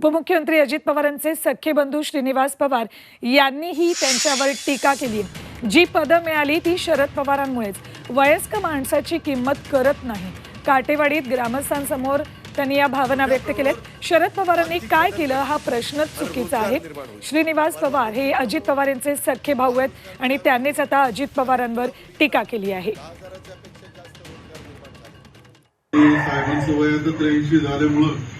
उपमुख्यमंत्री अजित पवारांचे सख्खे बंधू श्रीनिवास पवार यांनीही त्यांच्यावर टीका केली. जी पदं मिळाली ती शरद पवारांमुळेच. वयस्क माणसाची किंमत करत नाही. काटेवाडीत ग्रामस्थांसमोर त्यांनी या भावना व्यक्त केल्यात. शरद पवारांनी काय केलं हा प्रश्नच चुकीचा आहे. श्रीनिवास पवार हे अजित पवार यांचे सख्खे भाऊ आहेत आणि त्यांनीच आता अजित पवारांवर टीका केली आहे. साहेबांचं वय आता त्र्याऐंशी झाल्यामुळं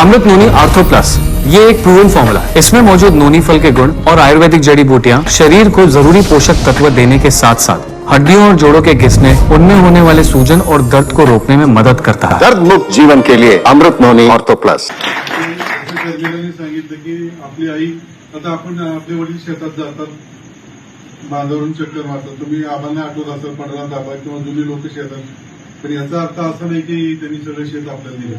अमृत नोनी आर्थो प्लस ये एक प्रूवन फॉर्मूला है। इसमें मौजूद नोनी फल के गुण और आयुर्वेदिक जड़ी बूटियाँ शरीर को ज़रूरी पोषक तत्व देने के साथ साथ हड्डियों और जोड़ों के घिसने उनमें होने वाले सूजन और दर्द को रोकने में मदद करता है। दर्द मुक्त जीवन के लिए अमृत नोनी ऑर्थो प्लस सांगितलं की आपली आई आता आपण आपले वडील शेतात जातात बांधावरून चक्कर मारतात तुम्ही आबांना आठवत असेल पंधरा दाबा किंवा जुनी लोक शेतात. पण याचा अर्थ असा नाही की त्यांनी सगळं शेत आपल्याला दिलं.